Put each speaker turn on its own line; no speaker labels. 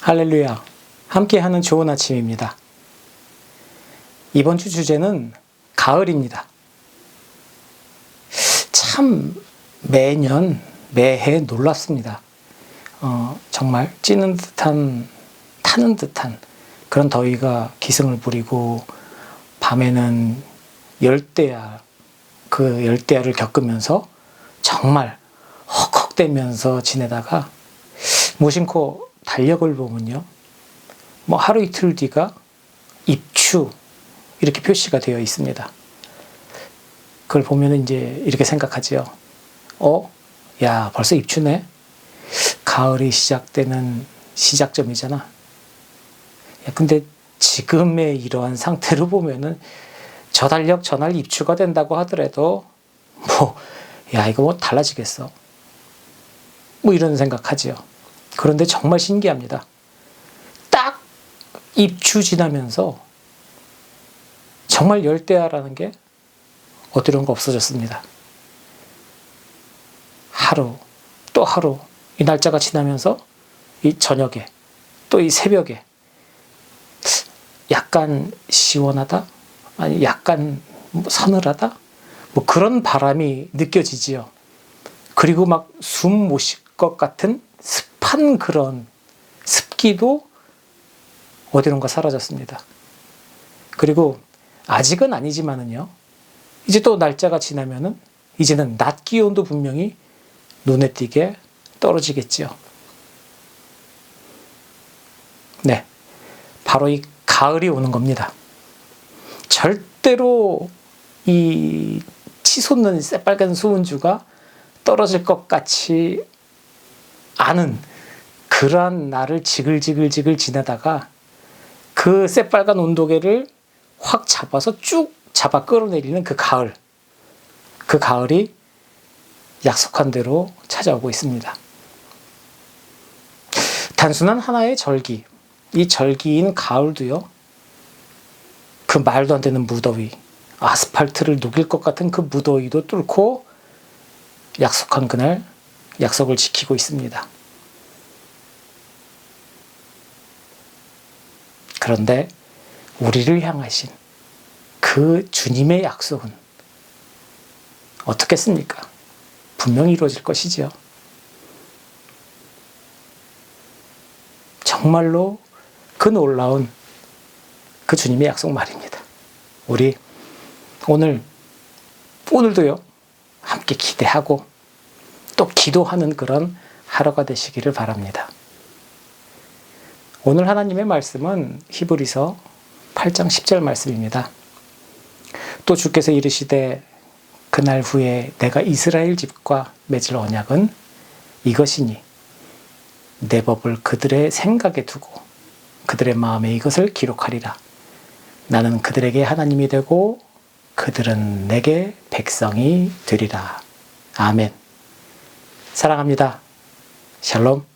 할렐루야. 함께하는 좋은 아침입니다. 이번 주 주제는 가을입니다. 참 매년 매해 놀랍습니다. 어, 정말 찌는 듯한 타는 듯한 그런 더위가 기승을 부리고 밤에는 열대야 그 열대야를 겪으면서 정말 헉헉대면서 지내다가 무심코 달력을 보면요. 뭐 하루 이틀 뒤가 입추 이렇게 표시가 되어 있습니다. 그걸 보면 이제 이렇게 생각하지요. 어? 야, 벌써 입추네? 가을이 시작되는 시작점이잖아. 야, 근데 지금의 이러한 상태로 보면은 저 달력 전날 입추가 된다고 하더라도 뭐, 야, 이거 뭐 달라지겠어. 뭐 이런 생각하지요. 그런데 정말 신기합니다. 딱 입추 지나면서 정말 열대야라는 게 어디론가 없어졌습니다. 하루, 또 하루, 이 날짜가 지나면서 이 저녁에, 또 이 새벽에 약간 시원하다? 아니, 약간 뭐 서늘하다? 뭐 그런 바람이 느껴지지요. 그리고 막 숨 못 쉴 것 같은 습한 그런 습기도 어디론가 사라졌습니다. 그리고 아직은 아니지만은요. 이제 또 날짜가 지나면은 이제는 낮 기온도 분명히 눈에 띄게 떨어지겠지요. 네. 바로 이 가을이 오는 겁니다. 절대로 이 치솟는 새빨간 수은주가 떨어질 것 같이 않은 그러한 날을 지글지글지글 지내다가 그 새빨간 온도계를 확 잡아서 쭉 잡아 끌어내리는 그 가을. 그 가을이 약속한 대로 찾아오고 있습니다. 단순한 하나의 절기. 이 절기인 가을도요. 그 말도 안 되는 무더위. 아스팔트를 녹일 것 같은 그 무더위도 뚫고 약속한 그날 약속을 지키고 있습니다. 그런데 우리를 향하신 그 주님의 약속은 어떻겠습니까? 분명히 이루어질 것이지요. 정말로 그 놀라운 그 주님의 약속 말입니다. 우리 오늘 오늘도요 함께 기대하고 또 기도하는 그런 하루가 되시기를 바랍니다. 오늘 하나님의 말씀은 히브리서 8장 10절 말씀입니다. 또 주께서 이르시되 그날 후에 내가 이스라엘 집과 맺을 언약은 이것이니 내 법을 그들의 생각에 두고 그들의 마음에 이것을 기록하리라. 나는 그들에게 하나님이 되고 그들은 내게 백성이 되리라. 아멘. 사랑합니다. 샬롬.